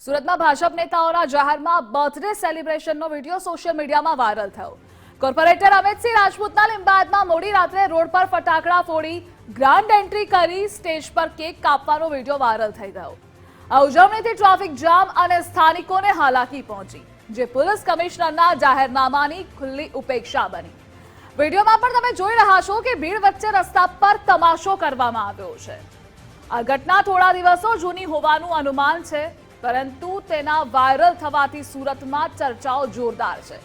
સુરતમાં ભાજપ નેતાઓના જાહેરમાં બર્થડે સેલિબ્રેશનનો વીડિયો સોશિયલ મીડિયામાં વાયરલ થયો. કોર્પોરેટર અમિતસિંહ રાજપૂતના લિંબાયતમાં મોડી રાત્રે રોડ પર ફટાકડા ફોડી ગ્રાન્ડ એન્ટ્રી કરી સ્ટેજ પર કેક કાપવાનો વીડિયો વાયરલ થઈ ગયો. આ ઉજવણીથી ટ્રાફિક જામ અને સ્થાનિકોને હાલાકી પહોંચી, જે પોલીસ કમિશનરના જાહેરનામાની ખુલ્લી ઉપેક્ષા બની. વિડીયોમાં પણ તમે જોઈ રહ્યા છો કે ભીડ વચ્ચે રસ્તા પર તમાશો કરવામાં આવ્યો છે. આ ઘટના થોડા દિવસો જૂની હોવાનું અનુમાન છે. પરંતુ તેના વાયરલ થવાથી સુરતમાં ચર્ચાઓ જોરદાર છે.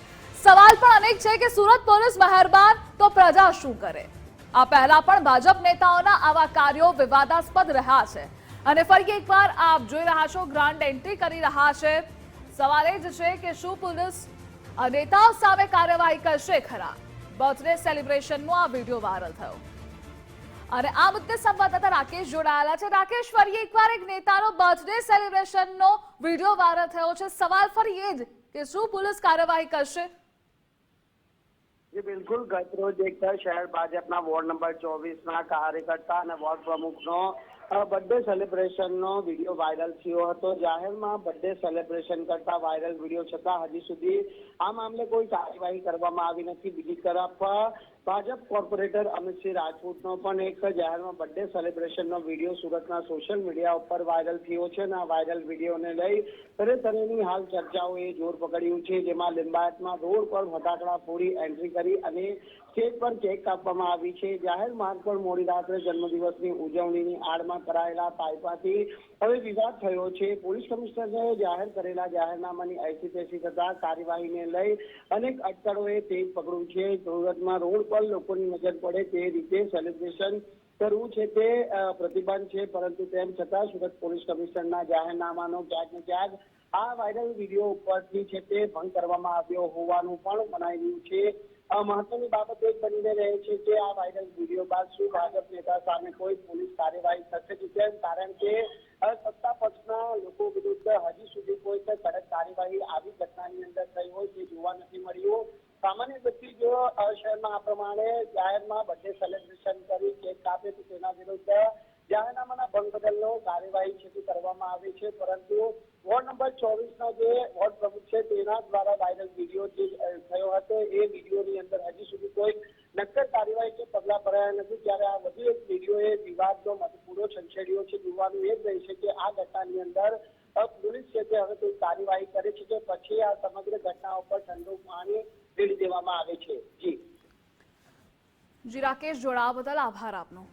સવાલ પણ અનેક છે કે સુરત પોલીસ મહેરબાન તો પ્રજા શું કરે? આ પહેલા પણ ભાજપ નેતાઓના આવા કાર્યો વિવાદાસ્પદ રહ્યા છે. અને ફરી એકવાર આપ જોઈ રહ્યા છો ગ્રાન્ડ એન્ટ્રી કરી રહ્યા છે. સવાલ એ જ છે કે શું પોલીસ નેતાઓ સામે કાર્યવાહી કરશે ખરા? બર્થડે સેલિબ્રેશનનો આ વીડિયો વાયરલ થયો. અને આ મુદ્દે સંવાદદાતા રાકેશ જોડાયેલા છે. રાકેશ, ફરી એકવાર એક નેતાનો બર્થડે સેલિબ્રેશનનો વીડિયો વાયરલ થયો છે. સવાલ ફરી એ જ કે શું પોલીસ કાર્યવાહી કરશે? જી, બિલકુલ. ગત રોજ એક શહેર ભાજપના વોર્ડ નંબર ચોવીસના કાર્યકર્તા અને વોર્ડ પ્રમુખનો બર્થડે સેલિબ્રેશનનો વીડિયો વાયરલ થયો હતો. જાહેરમાં બર્થડે સેલિબ્રેશન કરતા વાયરલ વીડિયો છતાં હજી સુધી આ મામલે કોઈ કાર્યવાહી કરવામાં આવી નથી. બીજી તરફ, ભાજપ કોર્પોરેટર અમિતસિંહ રાજપૂતનો પણ એક જાહેરમાં બર્થડે સેલિબ્રેશનનો વીડિયો સુરતના સોશિયલ મીડિયા ઉપર વાયરલ થયો છે અને આ વાયરલ વિડીયોને લઈ તરે તરેની હાલ ચર્ચાઓએ જોર પકડ્યું છે, જેમાં લિંબાયતમાં રોડ પર ફટાકડા ફોડી એન્ટ્રી કરી અને સ્ટેજ પર કેક કાપવામાં આવી છે. જાહેર માર્ગ પર મોડી રાત્રે જન્મદિવસની ઉજવણીની આડમાં કરાયેલા પાઇપાથી હવે વિવાદ થયો છે. પોલીસ કમિશનરે જાહેર કરેલા જાહેરનામાની એસી થતા કાર્યવાહીને લઈ અનેક અટકળોએ તેજ પકડ્યું છે. સુરતમાં રોડ પર લોકોની નજર પડે તે રીતે સેલિબ્રેશન કરવું છે તે પ્રતિબંધ છે, પરંતુ તેમ છતાં સુરત પોલીસ કમિશનરના જાહેરનામાનો ક્યાંક ને ક્યાંક આ વાયરલ વીડિયો ઉપરથી છે તે ભંગ કરવામાં આવ્યો હોવાનું પણ મનાઈ રહ્યું છે. મહત્વની બાબત એ બનીને રહે છે કે આ વાયરલ વીડિયો બાદ શું ભાજપ નેતા સામે કોઈ પોલીસ કાર્યવાહી થશે કે કેમ? કારણ કે સત્તા પક્ષના લોકો વિરુદ્ધ હજી સુધી કોઈ કડક કાર્યવાહી આવી ઘટનાની અંદર થઈ હોય તે જોવા નથી મળ્યું. સામાન્ય વ્યક્તિ જો શહેરમાં આ પ્રમાણે જાહેરમાં બર્થડે સેલિબ્રેશન કરી કેક કાપે તો તેના વિરુદ્ધ જાહેરનામાના ભંગ બદલનો કાર્યવાહી છે તે કરવામાં આવે છે. પરંતુ વોર્ડ નંબર ચોવીસના જે વોર્ડ પ્રમુખ છે તેના દ્વારા વાયરલ વીડિયો જે થયો હતો, એ વિડીયોની અંદર હજી સુધી કોઈ નક્કર કાર્યવાહી કે પગલાં ભરાયા નથી. ત્યારે આ વધુ એક વિડીયોએ વિવાદનો પૂરો છંછેડ્યો છે. જોવાનું એ જ રહી છે કે આ ઘટનાની અંદર પોલીસ છે તે હવે કોઈ કાર્યવાહી કરે છે કે પછી આ સમગ્ર ઘટના ઉપર ઠંડુ પાણી દેવામાં આવે છે. જી. જી, રાકેશ જોડાવા બદલ આભાર આપનો.